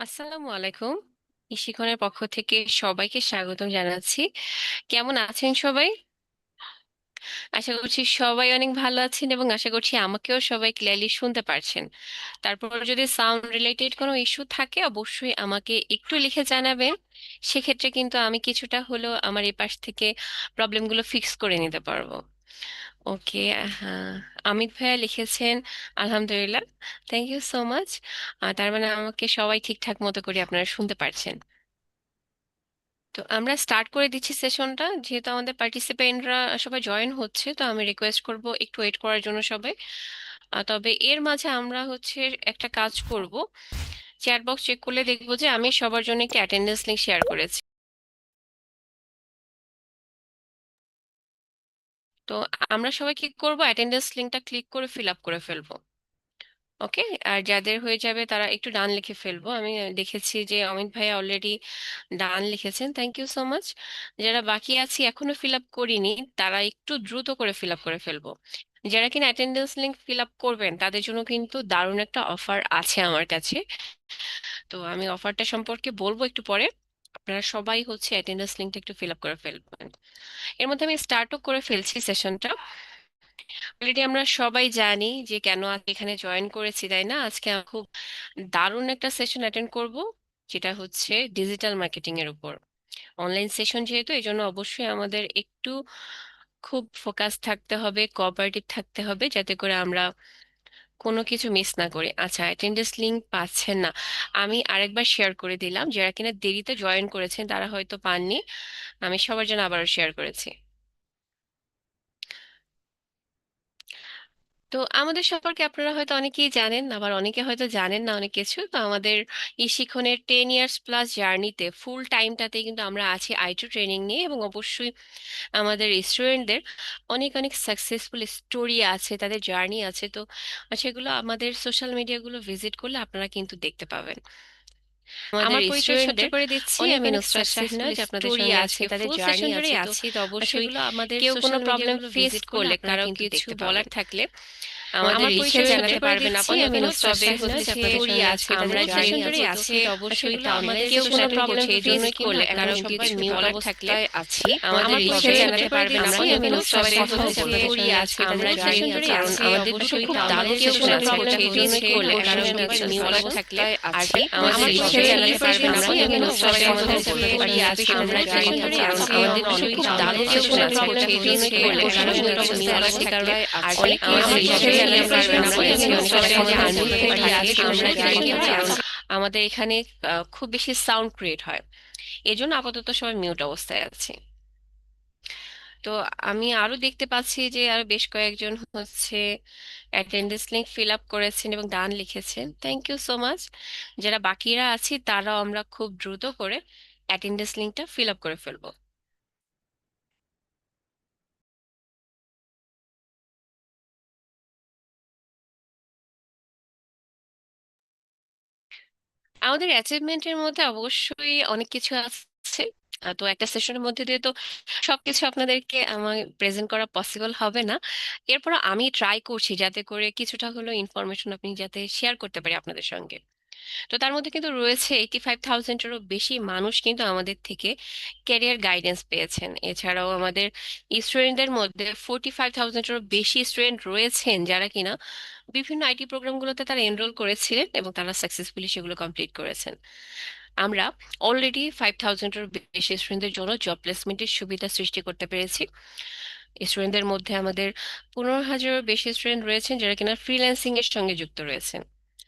আসসালামু আলাইকুম। ইশিখনের পক্ষ থেকে সবাইকে স্বাগত জানাচ্ছি। কেমন আছেন সবাই? আশা করছি সবাই অনেক ভালো আছেন এবং আশা করছি আমাকেও সবাই ক্লিয়ারলি শুনতে পারছেন। তারপর যদি সাউন্ড রিলেটেড কোনো ইস্যু থাকে, অবশ্যই আমাকে একটু লিখে জানাবেন। সেক্ষেত্রে কিন্তু আমি কিছুটা হলেও আমার এই পাশ থেকে প্রবলেমগুলো ফিক্স করে নিতে পারব। ওকে হ্যাঁ অমিত ভাইয়া লিখেছেন, আলহামদুলিল্লাহ। থ্যাংক ইউ সো মাচ তার মানে আমাকে সবাই ঠিকঠাক মতো করে আপনারা শুনতে পারছেন। তো আমরা স্টার্ট করে দিচ্ছি সেশনটা যেহেতু আমাদের পার্টিসিপেন্টরা সবাই জয়েন হচ্ছে, তো আমি রিকোয়েস্ট করব একটু ওয়েট করার জন্য সবাই। তবে এর মাঝে আমরা হচ্ছে একটা কাজ করব। চ্যাট বক্স চেক করলে দেখব যে আমি সবার জন্য একটি অ্যাটেন্ডেন্স লিংক শেয়ার করেছি। তো আমরা সবাই কি করব? অ্যাটেন্ডেন্স লিঙ্কটা ক্লিক করে ফিল আপ করে ফেলব। ওকে আর যাদের হয়ে যাবে তারা একটু ডান লিখে ফেলব। আমি দেখেছি যে অমিত ভাই অলরেডি ডান লিখেছেন। থ্যাংক ইউ সো মাচ যারা বাকি আছি এখনও ফিল আপ করিনি, তারা একটু দ্রুত করে ফিল আপ করে ফেলব। যারা কিনা অ্যাটেন্ডেন্স লিঙ্ক ফিল আপ করবেন, তাদের জন্য কিন্তু দারুণ একটা অফার আছে আমার কাছে। তো আমি অফারটা সম্পর্কে বলব একটু পরে। আপনারা সবাই হচ্ছে অ্যাটেন্ডেন্স লিংকটা একটু ফিল আপ করে ফেলবেন। এর মধ্যে আমি স্টার্টও করে ফেলছি সেশনটা অলরেডি আমরা সবাই জানি যে কেন এখানে জয়েন করেছি, তাই না? আজকে খুব দারুণ একটা সেশন অ্যাটেন্ড করব, যেটা হচ্ছে ডিজিটাল মার্কেটিং এর উপর। অনলাইন সেশন যেহেতু, এই জন্য অবশ্যই আমাদের একটু খুব ফোকাস থাকতে হবে কোঅপারেটিভ থাকতে হবে, যাতে করে আমরা কোনো কিছু মিস না করি। আচ্ছা অ্যাটেন্ডেন্স লিঙ্ক পাচ্ছেন না। আমি আরেকবার শেয়ার করে দিলাম। যারা কিনা দেরিতে জয়েন করেছেন, তারা হয়তো পাননি। আমি সবার জন্য আবারও শেয়ার করেছি। তো আমাদের সম্পর্কে আপনারা হয়তো অনেকেই জানেন, আবার অনেকে হয়তো জানেন না অনেক কিছু। তো আমাদের এই শিখনের টেন ইয়ার্স প্লাস জার্নিতে ফুল টাইমটাতে কিন্তু আমরা আছি আইটি ট্রেনিং নিয়ে এবং অবশ্যই আমাদের স্টুডেন্টদের অনেক অনেক সাকসেসফুল স্টোরি আছে, তাদের জার্নি আছে। তো সেগুলো আমাদের সোশ্যাল মিডিয়াগুলো ভিজিট করলে আপনারা কিন্তু দেখতে পাবেন। আমাদের আমার পরিচয় সহ্য করে দিচ্ছি অনেক আমি নুসরাত শাহিনা সাকসেসফুল যে আপনাদের স্টোরি সঙ্গে আছে তাদের ফুল জার্নি সেশন জুড়েই আছে তো আছি তো অবশ্যই সেগুলো আমাদের কেউ কোনো সোশ্যাল প্রবলেম মিডিয়াগুলো ফেস ভিজিট করলে করলে আপনারা কারও কিন্তু কিছু দেখতে বলার পাবেন। থাকলে আমাদের ছোট জানাতে করে পারবেন দিচ্ছি আপাতত তবে হচ্ছে আপনাদের আছে। আজকে আমরা জানি আছে আছি তো অবশ্যই আমাদের কেউ কোনো প্রবলেম ফেস করলে কিন্তু কারও কিছু মিউট থাকলে আছি আমাদের লিখে পরিচয় জানাতে ছোট করে পারবেন। দিচ্ছি আমরা আমি কিন্তু নুসরাত সবাই শাহিনা হচ্ছে স্টোরি আছে আমরা জানি আছে আছে কারণ আমাদের আমাদের দুটোই খুব দারুণ কেউ কোনো আছে প্রবলেম ফেস করলে কারও কারও কিছু বলার থাকলে আছি আমাদের ছোট করে পারবেন দিচ্ছি আমরা আমি কিন্তু নুসরাত সবাই শাহিনা আমাদের যে স্টোরি আছে আমরা জানি আছে আছে কারণ আমাদের আমাদের দুটোই খুব দারুণ আছে আছে কারও কারও কোনো প্রবলেম ফেস করলে আছি কারও আমাদের কিছু লিখে বলার জানাতে সবাই আমরা জানি আমাদের এখানে খুব বেশি সাউন্ড ক্রিয়েট হয়। এজন্য আপাতত সবাই মিউট অবস্থায় আছে। তো আমি আরও দেখতে পাচ্ছি যে আরও বেশ কয়েকজন হচ্ছে অ্যাটেন্ডেন্স লিঙ্ক ফিল আপ করেছেন এবং দান লিখেছেন। থ্যাংক ইউ সো মাচ যারা বাকিরা আছি তারাও আমরা খুব দ্রুত করে অ্যাটেন্ডেন্স লিঙ্কটা ফিল আপ করে ফেলব। আমাদের অ্যাচিভমেন্টের মধ্যে অবশ্যই অনেক কিছু আছে। তো একটা সেশনের মধ্যে দিয়ে তো সবকিছু আপনাদেরকে আমার প্রেজেন্ট করা পসিবল হবে না। এরপর আমি ট্রাই করছি যাতে করে কিছুটা হলেও ইনফরমেশন আপনি যাতে শেয়ার করতে পারি আপনাদের সঙ্গে। তো তার মধ্যে কিন্তু রয়েছে এইটি ফাইভ থাউজেন্ডেরও বেশি মানুষ কিন্তু আমাদের থেকে ক্যারিয়ার গাইডেন্স পেয়েছেন। এছাড়াও আমাদের স্টুডেন্টদের মধ্যে ফোর্টি ফাইভ থাউজেন্ডেরও বেশি স্টুডেন্ট রয়েছেন যারা কিনা বিভিন্ন আইটি প্রোগ্রামগুলোতে তারা এনরোল করেছিলেন এবং তারা সাকসেসফুলি সেগুলো কমপ্লিট করেছেন। আমরা অলরেডি ফাইভ থাউজেন্ডের বেশি স্টুডেন্টদের জন্য জব প্লেসমেন্টের সুবিধা সৃষ্টি করতে পেরেছি। স্টুডেন্টদের মধ্যে আমাদের পনেরো হাজারেরও বেশি স্টুডেন্ট রয়েছেন যারা কিনা ফ্রিল্যান্সিং এর সঙ্গে যুক্ত রয়েছেন।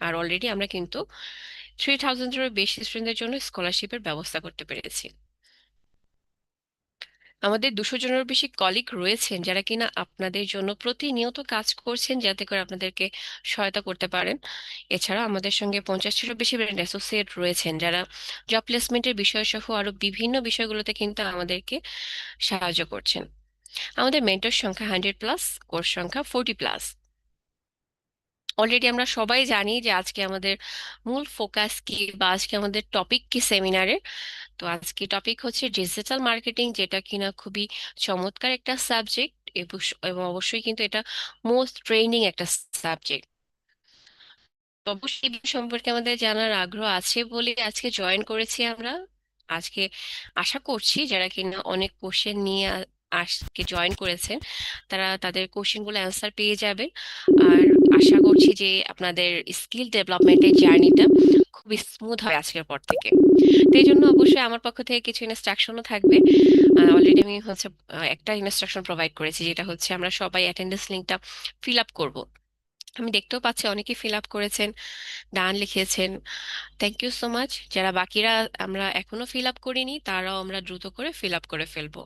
আর অলরেডি আমরা কিন্তু থ্রি থাউজেন্ডেরও বেশি স্টুডেন্টদের জন্য স্কলারশিপের ব্যবস্থা করতে পেরেছি। আমাদের দুশো জনেরও বেশি কলিগ রয়েছেন যারা কিনা আপনাদের জন্য প্রতিনিয়ত কাজ করছেন যাতে করে আপনাদেরকে সহায়তা করতে পারেন। এছাড়া আমাদের সঙ্গে পঞ্চাশটিরও বেশি ব্র্যান্ড অ্যাসোসিয়েট রয়েছেন যারা জব প্লেসমেন্টের বিষয় সহ আরও বিভিন্ন বিষয়গুলোতে কিন্তু আমাদেরকে সাহায্য করছেন। আমাদের মেন্টর সংখ্যা হান্ড্রেড প্লাস কোর্স সংখ্যা ফোর্টি প্লাস অলরেডি আমরা সবাই জানি যে আজকে আমাদের মূল ফোকাস কি বা আজকে আমাদের টপিক কি সেমিনারে তো আজকে টপিক হচ্ছে ডিজিটাল মার্কেটিং যেটা কিনা খুবই চমৎকার একটা সাবজেক্ট এবং অবশ্যই কিন্তু এটা মোস্ট ট্রেনিং একটা সাবজেক্ট অবশ্যই সম্পর্কে আমাদের জানার আগ্রহ আছে বলে আজকে জয়েন করেছি আমরা। আজকে আশা করছি যারা কিনা অনেক কোশ্চেন নিয়ে আজকে জয়েন করেছেন, তারা তাদের কোশ্চেনগুলো অ্যান্সার পেয়ে যাবেন। আর আশা করছি যে আপনাদের স্কিল ডেভেলপমেন্টের জার্নিটা খুবই স্মুথ হয় আজকের পর থেকে। তো এই জন্য অবশ্যই আমার পক্ষ থেকে কিছু ইনস্ট্রাকশনও থাকবে। অলরেডি আমি হচ্ছে একটা ইনস্ট্রাকশন প্রোভাইড করেছি, যেটা হচ্ছে আমরা সবাই অ্যাটেন্ডেন্স লিঙ্কটা ফিল আপ করব। আমি দেখতেও পাচ্ছি অনেকেই ফিল আপ করেছেন ডান লিখেছেন। থ্যাংক ইউ সো মাচ যারা বাকিরা আমরা এখনও ফিল আপ করিনি, তারাও আমরা দ্রুত করে ফিল আপ করে ফেলব।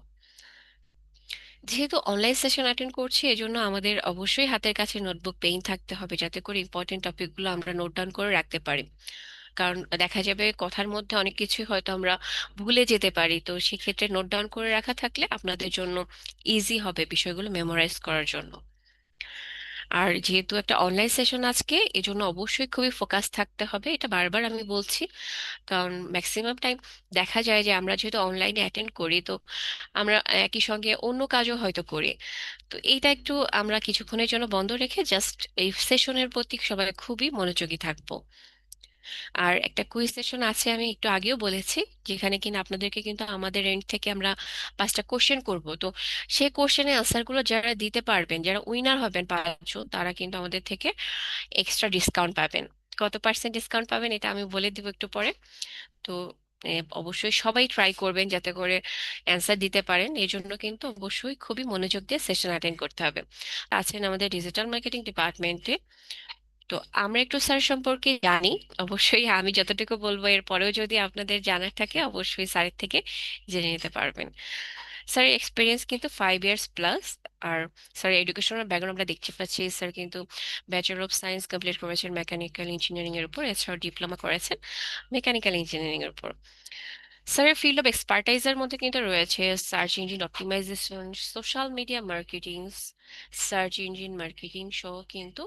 যেহেতু অনলাইন সেশন অ্যাটেন্ড করছি এই জন্য আমাদের অবশ্যই হাতের কাছে নোটবুক পেন থাকতে হবে যাতে করে ইম্পর্টেন্ট টপিকগুলো আমরা নোট ডাউন করে রাখতে পারি। কারণ দেখা যাবে কথার মধ্যে অনেক কিছুই হয়তো আমরা ভুলে যেতে পারি। তো সেক্ষেত্রে নোট ডাউন করে রাখা থাকলে আপনাদের জন্য ইজি হবে বিষয়গুলো মেমোরাইজ করার জন্য। আর যেহেতু একটা অনলাইন সেশন আজকে এই জন্য অবশ্যই খুবই ফোকাস থাকতে হবে। এটা বারবার আমি বলছি, কারণ ম্যাক্সিমাম টাইম দেখা যায় যে আমরা যেহেতু অনলাইনে অ্যাটেন্ড করি, তো আমরা একই সঙ্গে অন্য কাজও হয়তো করি। তো এইটা একটু আমরা কিছুক্ষণের জন্য বন্ধ রেখে জাস্ট এই সেশনের প্রতি সবাই খুবই মনোযোগী থাকব। আর একটা কুইজ সেশন আছে আমি একটু আগেও বলেছি, যেখানে কিনা আপনাদেরকে কিন্তু আমাদের এন্ড থেকে আমরা পাঁচটা কোশ্চেন করব। তো সেই কোশ্চেনের আনসারগুলো যারা দিতে পারবেন, যারা উইনার হবেন পাঁচজন, তারা কিন্তু আমাদের থেকে এক্সট্রা ডিসকাউন্ট পাবেন। কত পার্সেন্ট ডিসকাউন্ট পাবেন এটা আমি বলে দিব একটু পরে। তো অবশ্যই সবাই ট্রাই করবেন যাতে করে অ্যান্সার দিতে পারেন। এই জন্য কিন্তু অবশ্যই খুবই মনোযোগ দিয়ে সেশন অ্যাটেন্ড করতে হবে। আছেন আমাদের ডিজিটাল মার্কেটিং ডিপার্টমেন্টে তো আমরা একটু স্যার সম্পর্কে জানি। অবশ্যই আমি যতটুকু বলব, এর পরেও যদি আপনাদের জানার থাকে, অবশ্যই স্যারের থেকে জেনে নিতে পারবেন। স্যার এক্সপিরিয়েন্স কিন্তু ফাইভ ইয়ার্স প্লাস আর স্যার এডুকেশনাল ব্যাকগ্রাউন্ড আমরা দেখতে পাচ্ছি। স্যার কিন্তু ব্যাচেলর অফ সায়েন্স কমপ্লিট করেছেন মেকানিক্যাল ইঞ্জিনিয়ারিং এর উপর, এছাড়াও ডিপ্লোমা করেছেন মেকানিক্যাল ইঞ্জিনিয়ারিং এর উপর। স্যারের ফিল্ড অফ এক্সপার্টাইজের মধ্যে কিন্তু রয়েছে search engine optimisation social media marketing search engine marketing সহ কিন্তু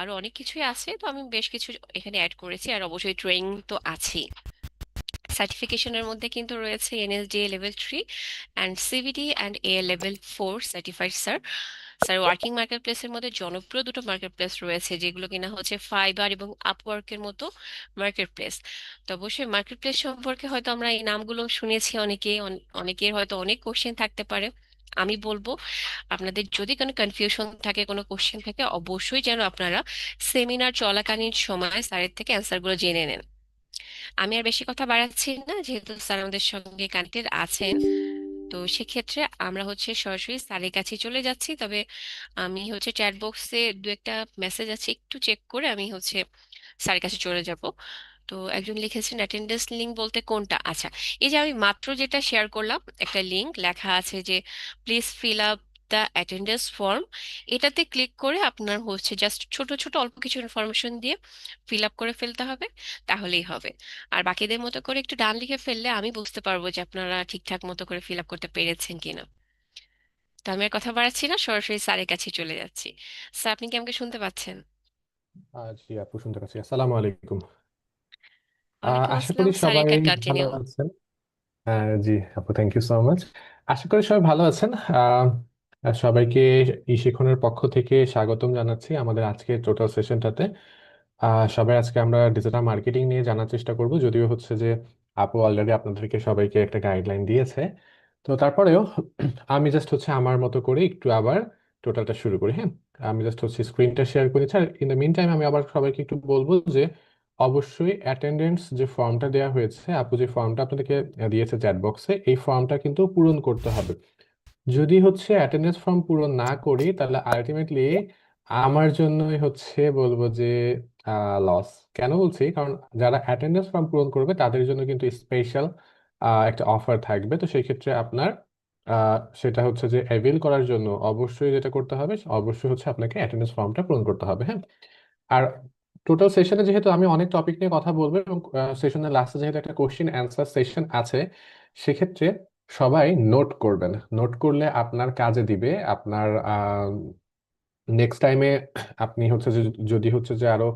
আরও অনেক কিছুই আছে। তো আমি বেশ কিছু এখানে অ্যাড করেছি আর অবশ্যই ট্রেনিং তো আছেই। সার্টিফিকেশনের মধ্যে কিন্তু রয়েছে NSDA level three and CVD and A level four certified sir sir working market প্লেসের মধ্যে জনপ্রিয় দুটো মার্কেট প্লেস রয়েছে, যেগুলো কিনা হচ্ছে ফাইবার এবং আপওয়ার্কের মতো মার্কেট প্লেস তো অবশ্যই মার্কেট প্লেস সম্পর্কে হয়তো আমরা এই নামগুলো শুনেছি অনেকে অনেকের হয়তো অনেক কোশ্চেন থাকতে পারে, আমি বলব আপনাদের যদি কোনো কনফিউশন থাকে, কোনো কোশ্চেন থাকে, অবশ্যই যেন আপনারা সেমিনার চলাকালীন সময় স্যারের থেকে অ্যান্সারগুলো জেনে নেন। আমি আর বেশি কথা বাড়াচ্ছি না, যেহেতু স্যার আমাদের সঙ্গে কানেক্টেড আছেন। তো সেক্ষেত্রে আমরা হচ্ছে সরাসরি স্যারের কাছে চলে যাচ্ছি। তবে আমি হচ্ছে চ্যাট বক্সে দু একটা মেসেজ আছে, একটু চেক করে আমি হচ্ছে স্যারের কাছে চলে যাব। তো একজন লিখেছেন অ্যাটেন্ডেন্স লিঙ্ক বলতে কোনটা? আচ্ছা এই যে আমি মাত্র যেটা শেয়ার করলাম, একটা লিঙ্ক লেখা আছে যে please fill up the attendance form এটাতে ক্লিক করে আপনার হচ্ছে জাস্ট ছোট ছোট অল্প কিছু ইনফরমেশন দিয়ে ফিল আপ করে ফেলতে হবে তাহলেই হবে। আর বাকিদের মতো করে একটু ডান লিখে ফেললে আমি বুঝতে পারব যে আপনারা ঠিকঠাক মতো করে ফিল আপ করতে পেরেছেন কিনা। তো আমি আর কথা বাড়াচ্ছি না সরাসরি স্যারের কাছে চলে যাচ্ছি। স্যার আপনি কি আমাকে শুনতে পাচ্ছেন? জি আপু শুনতে পাচ্ছি। আসসালামু আলাইকুম। ওয়ালাইকুম আশা আসসালাম করি সবাই ভালো কন্টিনিউ আছেন। জি আপু থ্যাংক ইউ সো মাচ আশা করি সবাই ভালো আছেন। আর সবাইকে ই শিখনের পক্ষ থেকে স্বাগতম জানাচ্ছি আমাদের আজকের টোটাল সেশনটাতে। সবাই আজকে আমরা ডিজিটাল মার্কেটিং নিয়ে জানার চেষ্টা করব। যদিও হচ্ছে যে আপু অলরেডি আপনাদেরকে সবাইকে একটা গাইডলাইন দিয়েছে। তো তারপরেও আমি জাস্ট হচ্ছে আমার মতো করে একটু আবার টোটালটা শুরু করি হ্যাঁ? আমি জাস্ট হচ্ছে স্ক্রিনটা শেয়ার করেছি। আর ইন দ্য মিন টাইম আমি আবার সবাইকে একটু বলব যে অবশ্যই অ্যাটেন্ডেন্স যে ফর্মটা দেওয়া হয়েছে, আপু যে ফর্মটা আপনাদেরকে দিয়েছে চ্যাট বক্সে এই ফর্মটা কিন্তু পূরণ করতে হবে। যদি হচ্ছে অ্যাটেন্ডেন্স ফর্ম পূরণ না করি, তাহলে আলটিমেটলি আমার জন্যই হচ্ছে বলব যে লস কেন বলছি? কারণ যারা অ্যাটেন্ডেন্স ফর্ম পূরণ করবে, তাদের জন্য কিন্তু স্পেশাল একটা অফার থাকবে। তো সেই ক্ষেত্রে আপনার সেটা হচ্ছে যে অ্যাভেল করার জন্য অবশ্যই যেটা করতে হবে, অবশ্যই হচ্ছে আপনাকে অ্যাটেন্ডেন্স ফর্মটা পূরণ করতে হবে হ্যাঁ? আর টোটাল সেশনে যেহেতু আমি অনেক টপিক নিয়ে কথা বলব এবং সেশনের লাস্টে যেহেতু একটা কোশ্চেন অ্যান্সার সেশন আছে, সেক্ষেত্রে সবাই নোট করবেন। নোট করলে আপনার কাজে দিবে। আপনার নেক্সট টাইমে আপনি হচ্ছে যে, যদি হচ্ছে যে, আরও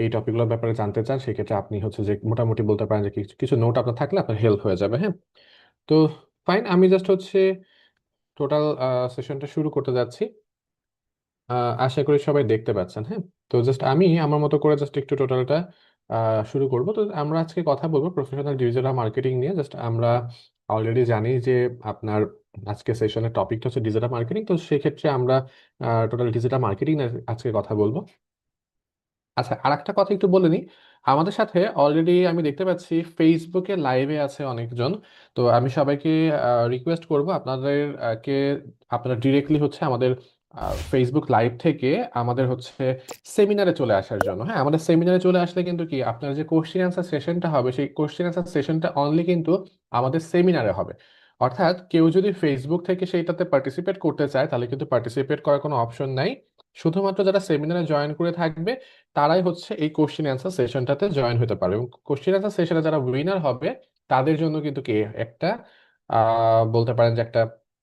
এই টপিকগুলোর ব্যাপারে জানতে চান, সেক্ষেত্রে আপনি হচ্ছে যে, মোটামুটি বলতে পারেন যে, কিছু কিছু নোট আপনার থাকলে আপনার হেল্প হয়ে যাবে হ্যাঁ? তো ফাইন আমি জাস্ট হচ্ছে টোটাল সেশনটা শুরু করতে যাচ্ছি। আশা করি সবাই দেখতে পাচ্ছেন হ্যাঁ? তো জাস্ট আমি আমার মতো করে জাস্ট একটু টোটালটা শুরু করব। তো আমরা আজকে কথা বলব প্রফেশনাল ডিজিটাল মার্কেটিং নিয়ে। জাস্ট আমরা অলরেডি জানি যে আপনার আজকে সেশনের টপিকটা হচ্ছে ডিজিটাল মার্কেটিং তো সেক্ষেত্রে আমরা টোটাল ডিজিটাল মার্কেটিং আজকে কথা বলব। আচ্ছা আর একটা কথা একটু বলে নিই। আমাদের সাথে অলরেডি আমি দেখতে পাচ্ছি ফেসবুকে লাইভে আছে অনেকজন। তো আমি সবাইকে রিকোয়েস্ট করব আপনাদেরকে আপনারা ডিরেক্টলি হচ্ছে আমাদের ফেসবুক লাইভ থেকে আমাদের হচ্ছে সেমিনারে চলে আসার জন্য। হ্যাঁ আমাদের সেমিনারে চলে আসলে কিন্তু কি, আপনার যে কোশ্চেন অ্যান্সার সেশনটা হবে, সেই কোশ্চেন অ্যান্সার সেশনটা অনলি কিন্তু আমাদের সেমিনারে হবে। অর্থাৎ কেউ যদি ফেসবুক থেকে সেইটাতে পার্টিসিপেট করতে চায়, তাহলে কিন্তু পার্টিসিপেট করার কোনো অপশন নাই। শুধুমাত্র যারা সেমিনারে জয়েন করে থাকবে, তারাই হচ্ছে এই কোশ্চেন অ্যান্সার সেশনটাতে জয়েন হতে পারবে। এবং কোশ্চেন অ্যান্সার সেশনে যারা উইনার হবে, তাদের জন্য কিন্তু কি, একটা বলতে পারেন যে একটা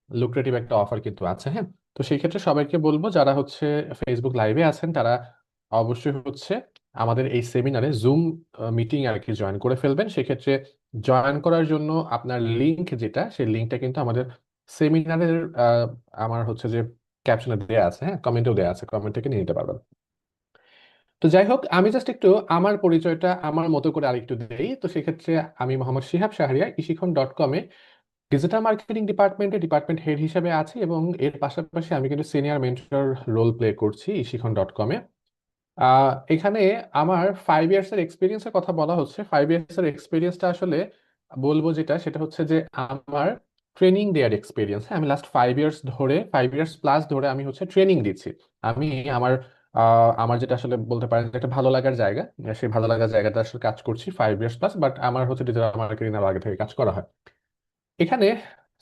লুক্রেটিভ একটা অফার কিন্তু আছে হ্যাঁ? তো সেই ক্ষেত্রে সবাইকে বলব যারা হচ্ছে ফেসবুক লাইভে আছেন, তারা অবশ্যই হচ্ছে আমাদের এই সেমিনারে জুম মিটিং আর কি জয়েন করে ফেলবেন। সেক্ষেত্রে জয়েন করার জন্য আপনার লিংক যেটা, সেই লিংকটা কিন্তু আমাদের সেমিনারের আমার হচ্ছে যে ক্যাপশনে দেওয়া আছে হ্যাঁ? কমেন্টেও দেওয়া আছে কমেন্ট থেকে নিয়ে নিতে পারবেন। তো যাই হোক, আমি জাস্ট একটু আমার পরিচয়টা আমার মতো করে আরেকটু দেই। তো সেক্ষেত্রে আমি মোহাম্মদ শিহাব শাহরিয়া ইশিখন ডট কমে ডিজিটাল মার্কেটিং ডিপার্টমেন্টে ডিপার্টমেন্ট হেড হিসেবে আছি এবং এর পাশাপাশি আমি কিন্তু সিনিয়র মেন্টর রোল প্লে করছি ইশিখন ডট কমে এখানে আমার ফাইভ ইয়ার্স এর এক্সপিরিয়েন্সের কথা বলা হচ্ছে। ফাইভ ইয়ার্স এর এক্সপিরিয়েন্সটা আসলে বলব যেটা, সেটা হচ্ছে যে আমার ট্রেনিং দেওয়ার এক্সপিরিয়েন্স আমি লাস্ট ফাইভ ইয়ার্স ধরে ফাইভ ইয়ার্স প্লাস ধরে আমি হচ্ছে ট্রেনিং দিচ্ছি। আমি আমার আমার যেটা আসলে বলতে পারেন একটা ভালো লাগার জায়গা। সেই ভালো লাগার জায়গাটা আসলে কাজ করছি ফাইভ ইয়ার্স প্লাস বাট আমার হচ্ছে ডিজিটাল মার্কেটিং আগে থেকে কাজ করা হয়। এখানে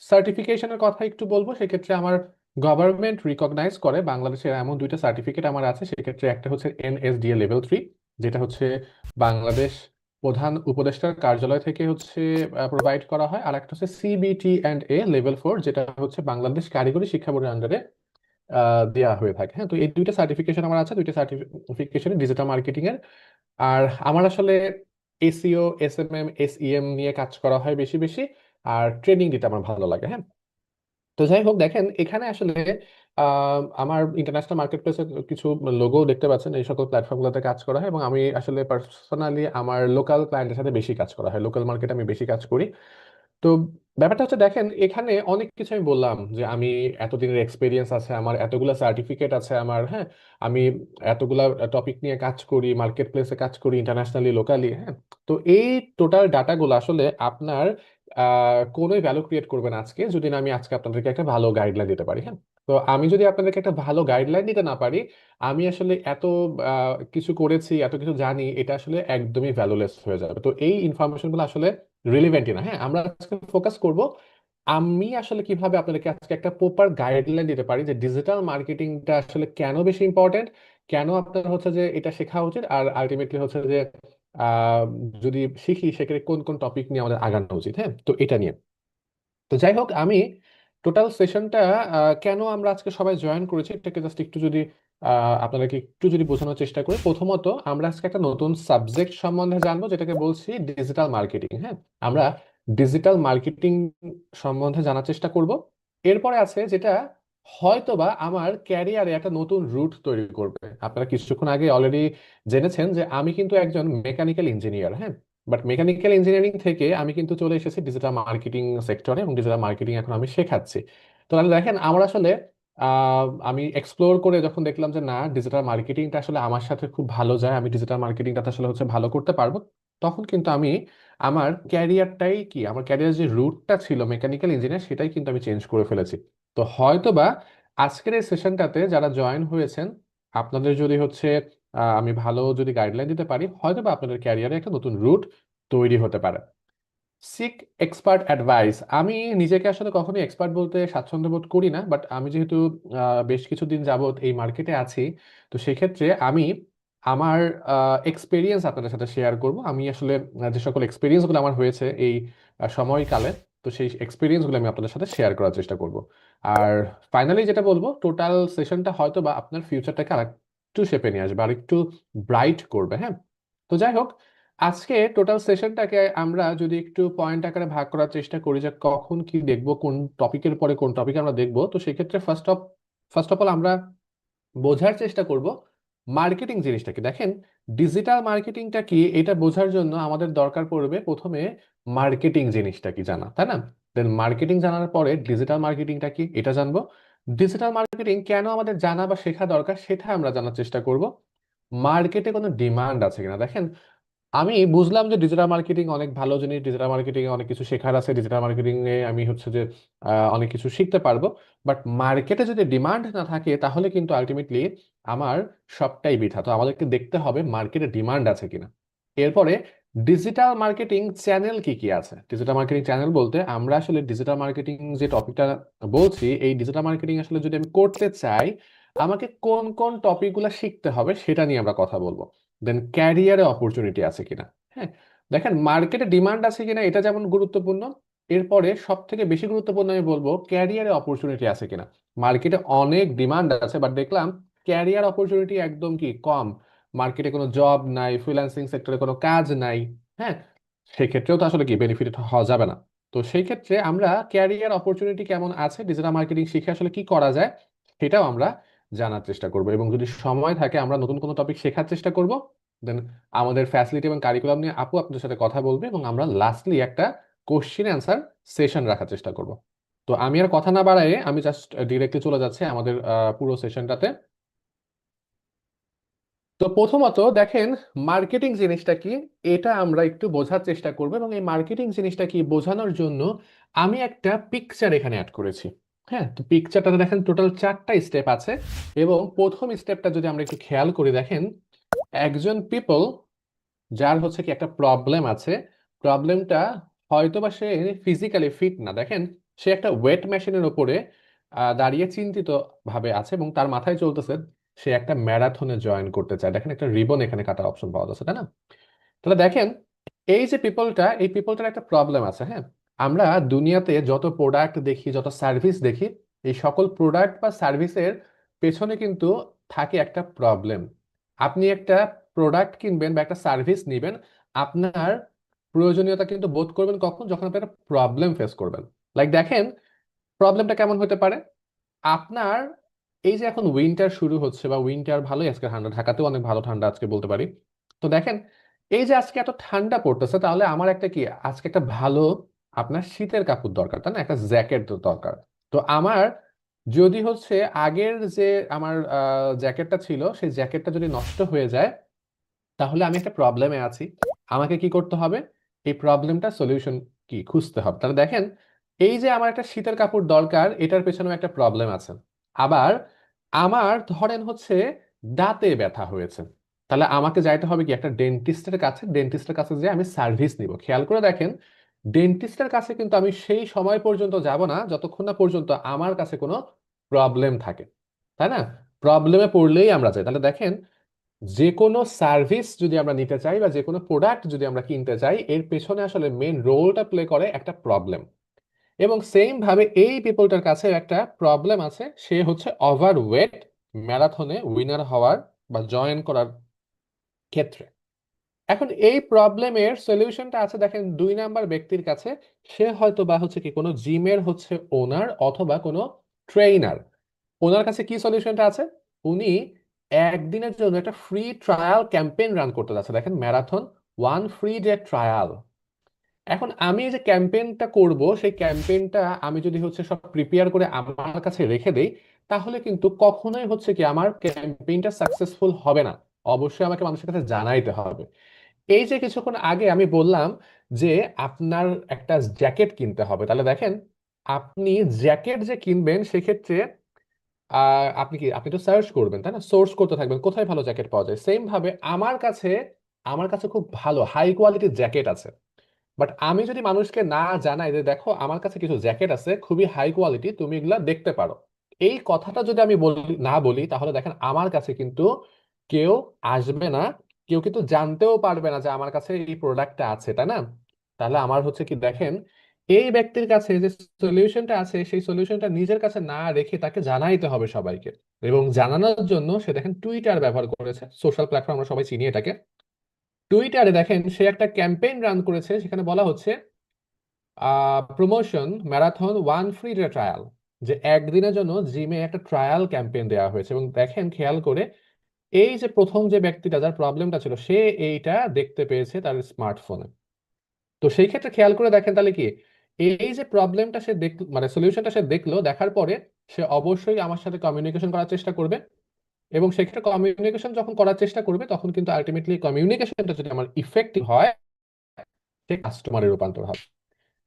সার্টিফিকেশনের কথা একটু বলব, সেক্ষেত্রে আমার গভর্নমেন্ট রিকগনাইজ করে বাংলাদেশের এমন দুইটা সার্টিফিকেট আমার আছে, সেক্ষেত্রে একটা হচ্ছে এনএসডিএ লেভেল থ্রি যেটা হচ্ছে বাংলাদেশ প্রধান উপদেষ্টার কার্যালয় থেকে হচ্ছে প্রোভাইড করা হয়, আর একটা হচ্ছে CBT and A level four যেটা হচ্ছে বাংলাদেশ কারিগরি শিক্ষা বোর্ডের আন্ডারে দেওয়া হয়ে থাকে। হ্যাঁ তো এই দুইটা সার্টিফিকেশন আমার আছে, দুইটা সার্টিফিকেশন ডিজিটাল মার্কেটিং এর। আর আমার আসলে এসিও এসএমএম এসইএম নিয়ে কাজ করা হয় বেশি বেশি। আর ট্রেনিং দিতে আমার ভালো লাগে হ্যাঁ? তো যাই হোক, দেখেন, এখানে আসলে আমার ইন্টারন্যাশনাল মার্কেট প্লেসে কিছু লোগো দেখতে পাচ্ছেন, এই সকল প্ল্যাটফর্মগুলোতে কাজ করা হয় এবং আমি আসলে পার্সোনালি আমার লোকাল ক্লায়েন্টের সাথে বেশি কাজ করা হয় লোকাল মার্কেটে আমি বেশি কাজ করি। তো ব্যাপারটা হচ্ছে, দেখেন, এখানে অনেক কিছু আমি বললাম যে আমি এতদিনের এক্সপিরিয়েন্স আছে, আমার এতগুলা সার্টিফিকেট আছে আমার হ্যাঁ? আমি এতগুলা টপিক নিয়ে কাজ করি মার্কেট প্লেসে কাজ করি ইন্টারন্যাশনালি লোকালি হ্যাঁ? তো এই টোটাল ডাটাগুলো আসলে আপনার কোনোই ভ্যালু ক্রিয়েট করবে না আজকে যদি না আমি আজকে আপনাদেরকে একটা ভালো গাইডলাইন দিতে পারি হ্যাঁ? তো আমি যদি আপনাদেরকে একটা ভালো গাইডলাইন দিতে না পারি, আমি আসলে এত কিছু করেছি, এত কিছু জানি, এটা আসলে একদমই ভ্যালুলেস হয়ে যাবে। তো এই ইনফরমেশনগুলো আসলে রিলেভেন্টই না হ্যাঁ? আমরা আজকে ফোকাস করব আমি আসলে কীভাবে আপনাদেরকে আজকে একটা প্রপার গাইডলাইন দিতে পারি যে ডিজিটাল মার্কেটিংটা আসলে কেন বেশি ইম্পর্টেন্ট কেন আপনার হচ্ছে যে এটা শেখা উচিত, আর আলটিমেটলি হচ্ছে যে যদি শিখি, সেক্ষেত্রে কোন কোন টপিক নিয়ে আমাদের আগানো উচিত হ্যাঁ? তো এটা নিয়ে। তো যাই হোক, আমি টোটাল সেশনটা কেন আমরা আজকে সবাই জয়েন করেছি, এটাকে জাস্ট একটু যদি আপনাদেরকে একটু যদি বোঝানোর চেষ্টা করি, প্রথমত আমরা আজকে একটা নতুন সাবজেক্ট সম্বন্ধে জানব, যেটাকে বলছি ডিজিটাল মার্কেটিং হ্যাঁ? আমরা ডিজিটাল মার্কেটিং সম্বন্ধে জানার চেষ্টা করব। এরপরে আছে যেটা হয়তোবা আমার ক্যারিয়ারে একটা নতুন রুট তৈরি করবে। আপনারা কিছুক্ষণ আগে অলরেডি জেনেছেন যে আমি কিন্তু একজন মেকানিক্যাল ইঞ্জিনিয়ার হ্যাঁ? বাট মেকানিক্যাল ইঞ্জিনিয়ারিং থেকে আমি কিন্তু চলে এসেছি ডিজিটাল মার্কেটিং সেক্টরে এবং ডিজিটাল মার্কেটিং এখন আমি শেখাচ্ছি। তো তাহলে দেখেন, আমার আসলে আমি এক্সপ্লোর করে যখন দেখলাম যে না ডিজিটাল মার্কেটিংটা আসলে আমার সাথে খুব ভালো যায়, আমি ডিজিটাল মার্কেটিংটা আসলে হচ্ছে ভালো করতে পারব, তখন কিন্তু আমি আমার ক্যারিয়ারটাই কি, আমার ক্যারিয়ার যে রুটটা ছিল মেকানিক্যাল ইঞ্জিনিয়ার সেটাই কিন্তু আমি চেঞ্জ করে ফেলেছি। তো হয়তোবা আজকের এই সেশনটাতে যারা জয়েন হয়েছেন, আপনাদের যদি হচ্ছে আমি ভালো যদি গাইডলাইন দিতে পারি, হয়তোবা আপনাদের ক্যারিয়ারে একটা নতুন রুট তৈরি হতে পারে। সিক এক্সপার্ট অ্যাডভাইস আমি নিজেকে আসলে কখনোই এক্সপার্ট বলতে স্বাচ্ছন্দ্য বোধ করি না বাট আমি যেহেতু বেশ কিছুদিন যাবত এই মার্কেটে আছি, তো সেক্ষেত্রে আমি আমার এক্সপিরিয়েন্স আপনাদের সাথে শেয়ার করব। আমি আসলে যে সকল এক্সপিরিয়েন্সগুলো আমার হয়েছে এই সময়কালে তো সেই এক্সপিরিয়েন্সগুলো আমি আপনাদের সাথে শেয়ার করার চেষ্টা করব। আর ফাইনালি যেটা বলব টোটাল সেশনটা হয়তো বা আপনার ফিউচারটাকে আরেকটু শেপে নিয়ে আসবে, আরেকটু ব্রাইট করবে হ্যাঁ? তো যাই হোক, আজকে টোটাল সেশনটাকে আমরা যদি একটু পয়েন্ট আকারে ভাগ করার চেষ্টা করি যে কখন কি দেখব, কোন টপিকের পরে কোন টপিক আমরা দেখব, তো সেক্ষেত্রে first of first of all আমরা বোঝার চেষ্টা করব মার্কেটিং জিনিসটা কি দেখেন, ডিজিটাল মার্কেটিংটা কি? এটা বোঝার জন্য আমাদের দরকার পড়বে প্রথমে মার্কেটিং জিনিসটা কি জানা, তাই না? দেন মার্কেটিং জানার পরে ডিজিটাল মার্কেটিংটা কি? এটা জানব। ডিজিটাল মার্কেটিং কেন আমাদের জানা বা শেখা দরকার, সেটা আমরা জানার চেষ্টা করব। মার্কেটে কোনো ডিমান্ড আছে কিনা? দেখেন আমি বুঝলাম যে ডিজিটাল মার্কেটিং অনেক ভালো জিনিস ডিজিটাল মার্কেটিং অনেক কিছু শেখার আছে ডিজিটাল মার্কেটিং এ আমি হচ্ছে যে অনেক কিছু শিখতে পারব। বাট মার্কেটে যদি ডিমান্ড না থাকে, তাহলে কিন্তু আলটিমেটলি আমার সবটাই বৃথা। তো আমাদেরকে দেখতে হবে মার্কেটে ডিমান্ড আছে কিনা। এরপরে ডিজিটাল মার্কেটিং চ্যানেল কি কি আছে? ডিজিটাল মার্কেটিং চ্যানেল বলতে আমরা আসলে ডিজিটাল মার্কেটিং যে টপিকটা বলছি, এই ডিজিটাল মার্কেটিং আসলে যদি আমি করতে চাই, আমাকে কোন কোন টপিকগুলো শিখতে হবে, সেটা নিয়ে আমরা কথা বলব। দেন ক্যারিয়ারে অপরচুনিটি আছে কিনা? হ্যাঁ দেখেন মার্কেটে ডিমান্ড আছে কিনা এটা যেমন গুরুত্বপূর্ণ, এরপরে সব থেকে বেশি গুরুত্বপূর্ণ আমি বলব ক্যারিয়ারে অপরচুনিটি আছে কিনা? মার্কেটে অনেক ডিমান্ড আছে বাট দেখলাম ক্যারিয়ার অপরচুনিটি একদম কি কম। মার্কেটে কোনো জব নাই ফ্রিল্যান্সিং সেক্টরে কোনো কাজ নাই হ্যাঁ? সেক্ষেত্রেও তো আসলে কি বেনিফিট হওয়া যাবে না। তো সেই ক্ষেত্রে আমরা ক্যারিয়ার অপরচুনিটি কেমন আছে ডিজিটাল মার্কেটিং শিখে আসলে কি করা যায়, সেটাও আমরা জানার চেষ্টা করব। এবং যদি সময় থাকে, আমরা নতুন কোনো টপিক শেখার চেষ্টা করব দেন আমাদের ফ্যাসিলিটি এবং কারিকুলাম নিয়ে আপু আপনাদের সাথে কথা বলবে এবং আমরা লাস্টলি একটা কোশ্চেন অ্যান্সার সেশন রাখার চেষ্টা করব। তো আমি আর কথা না বাড়ায়ে আমি জাস্ট ডিরেক্টলি চলে যাচ্ছি আমাদের পুরো সেশনটাতে তো প্রথমত দেখেন মার্কেটিং জিনিসটা কি? এটা আমরা একটু বোঝার চেষ্টা করব এবং এই মার্কেটিং জিনিসটা কি বোঝানোর জন্য আমি একটা পিকচার এখানে অ্যাড করেছি। হ্যাঁ তো পিকচারটাতে দেখেন টোটাল চারটা স্টেপ আছে এবং প্রথম স্টেপটা যদি আমরা একটু খেয়াল করি, দেখেন, একজন পিপল যার হচ্ছে কি একটা প্রবলেম আছে প্রবলেমটা হয়তো বা সে ফিজিক্যালি ফিট না। দেখেন, সে একটা ওয়েট মেশিনের ওপরে দাঁড়িয়ে চিন্তিত ভাবে আছে এবং তার মাথায় চলতেছে, সে একটা ম্যারাথনে জয়েন করতে চায়। দেখেন, একটা রিবন এখানে কাটার অপশন পাওয়া যাচ্ছে, তাই না? তাহলে দেখেন, এই যে পিপলটা এই পিপলটার একটা প্রবলেম আছে হ্যাঁ? আমরা দুনিয়াতে যত প্রোডাক্ট দেখি, যত সার্ভিস দেখি, এই সকল প্রোডাক্ট বা সার্ভিসের পেছনে কিন্তু থাকে একটা প্রবলেম আপনি একটা প্রোডাক্ট কিনবেন বা একটা সার্ভিস নেবেন, আপনার প্রয়োজনীয়তা কিন্তু বোধ করবেন কখন? যখন আপনি একটা প্রবলেম ফেস করবেন। লাইক দেখেন প্রবলেমটা কেমন হতে পারে? আপনার এই যে এখন উইন্টার শুরু হচ্ছে বা উইন্টার ভালোই আজকে ঠান্ডা, ঢাকাতেও অনেক ভালো ঠান্ডা আজকে বলতে পারি। তো দেখেন, এই যে আজকে এত ঠান্ডা পড়তেছে, তাহলে আমার একটা কি? আজকে একটা ভালো আপনার শীতের কাপড় দরকার, তাই না? একটা জ্যাকেট দরকার। তো আমার যদি হচ্ছে আগের যে আমার জ্যাকেটটা ছিল, সেই জ্যাকেটটা যদি নষ্ট হয়ে যায়, তাহলে আমি একটা প্রবলেমে আছি। আমাকে কি করতে হবে? এই প্রবলেমটা সলিউশন কি? খুঁজতে হবে। তাহলে দেখেন, এই যে আমার একটা শীতের কাপড় দরকার, এটার পেছনেও একটা প্রবলেম আছে। আবার আমার ধরেন হচ্ছে দাঁতে ব্যথা হয়েছে। তাহলে আমাকে যাইতে হবে কি? একটা ডেন্টিস্টের কাছে। ডেন্টিস্টের কাছে যে আমি সার্ভিস নিব। খেয়াল করে দেখেন ডেন্টিস্টের কাছে কিন্তু আমি সেই সময় পর্যন্ত যাব না, যতক্ষণ না পর্যন্ত আমার কাছে কোনো প্রবলেম থাকে। তাই না? প্রবলেমে পড়লেই আমরা যাই। তাহলে দেখেন, যে কোনো সার্ভিস যদি আমরা নিতে চাই বা যে কোনো প্রোডাক্ট যদি আমরা কিনতে চাই, এর পেছনে আসলে মেন রোলটা প্লে করে একটা প্রবলেম এবং সেম ভাবে এই পিপলটার কাছে একটা প্রবলেম আছে, সে হচ্ছে ওভার ওয়েট ম্যারাথনে উইনার হওয়ার বা জয়েন করার ক্ষেত্রে। এখন এই প্রবলেমের সলিউশনটা আছে দেখেন দুই নাম্বার ব্যক্তির কাছে, সে হয়তো বা হচ্ছে কি কোনো জিমের হচ্ছে ওনার অথবা কোনো ট্রেইনার ওনার কাছে কি সলিউশনটা আছে? উনি একদিনের জন্য একটা ফ্রি ট্রায়াল ক্যাম্পেইন রান করতে যাচ্ছে। দেখেন marathon one free day trial এখন আমি যে ক্যাম্পেইনটা করব, সেই ক্যাম্পেইনটা আমি যদি হচ্ছে সব প্রিপেয়ার করে আমার কাছে রেখে দেই, তাহলে কিন্তু কখনোই হচ্ছে কি আমার ক্যাম্পেইনটা সাকসেসফুল হবে না। অবশ্যই আমাকে মানুষের কাছে জানাইতে হবে। এই যে কিছুক্ষণ আগে আমি বললাম যে আপনার একটা জ্যাকেট কিনতে হবে, তাহলে দেখেন আপনি জ্যাকেট যে কিনবেন সেক্ষেত্রে আপনি কি, আপনি তো সার্চ করবেন, তাই না? সোর্স করতে থাকবেন, কোথায় ভালো জ্যাকেট পাওয়া যায়? সেম ভাবে আমার কাছে আমার কাছে খুব ভালো, হাই কোয়ালিটির জ্যাকেট আছে। বাট আমি যদি মানুষকে না জানাই যে দেখো আমার কাছে কিছু জ্যাকেট আছে, খুবই হাই কোয়ালিটি, তুমি এগুলা দেখতে পারো। এই কথাটা যদি আমি বলি, না বলি, তাহলে দেখেন আমার কাছে কিন্তু কেউ আসবে না কেউ কিন্তু জানতেও পারবে না যে আমার কাছে এই প্রোডাক্টটা আছে, তাই না? তাহলে আমার হচ্ছে কি দেখেন, এই ব্যক্তির কাছে যে সলিউশনটা আছে, সেই সলিউশনটা নিজের কাছে না রেখে তাকে জানাইতে হবে সবাইকে। এবং জানানোর জন্য সে দেখেন টুইটার ব্যবহার করেছে সোশ্যাল প্ল্যাটফর্ম আমরা সবাই চিনি এটাকে। টুইটারে দেখেন সে একটা ক্যাম্পেইন রান করেছে, সেখানে বলা হচ্ছে promotion marathon one free trial যে একদিনের জন্য জিমে একটা ট্রায়াল ক্যাম্পেইন দেওয়া হয়েছে। এবং দেখেন খেয়াল করে এই যে প্রথম যে ব্যক্তিটা যার প্রবলেমটা ছিল, সে এইটা দেখতে পেয়েছে তার স্মার্টফোনে। তো সেই ক্ষেত্রে খেয়াল করে দেখেন তাহলে কি, এই যে প্রবলেমটা সে দেখ মানে সলিউশনটা সে দেখল, দেখার পরে সে অবশ্যই আমার সাথে কমিউনিকেশন করার চেষ্টা করবে এবং সেক্ষেত্রে কমিউনিকেশন যখন করার চেষ্টা করবে, তখন কিন্তু আলটিমেটলি কমিউনিকেশনটা যদি আমার ইফেক্টিভ হয়, সে কাস্টমারে রূপান্তর হবে।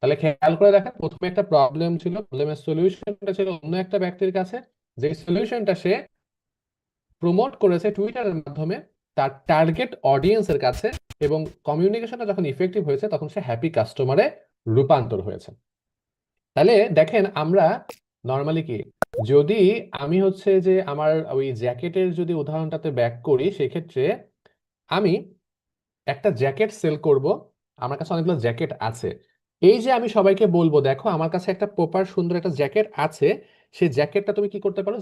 তাহলে খেয়াল করে দেখেন, প্রথমে একটা প্রবলেম ছিল প্রবলেমের সলিউশনটা ছিল অন্য একটা ব্যক্তির কাছে যে সলিউশনটা সে প্রমোট করেছে টুইটারের মাধ্যমে তার টার্গেট অডিয়েন্সের কাছে এবং কমিউনিকেশনটা যখন ইফেক্টিভ হয়েছে, তখন সে হ্যাপি কাস্টমারে রূপান্তর হয়েছে। তাহলে দেখেন আমরা নর্মালি কি, যদি আমি হচ্ছে যে আমার ওই জ্যাকেটের যদি উদাহরণটাতে ব্যাক করি, সেক্ষেত্রে আমি একটা জ্যাকেট সেল করব, আমার কাছে অনেকগুলো জ্যাকেট আছে। এই যে আমি সবাইকে বলব, দেখো আমার কাছে একটা প্রপার সুন্দর একটা জ্যাকেট আছে সেই জ্যাকেটটা তুমি কি করতে পারো?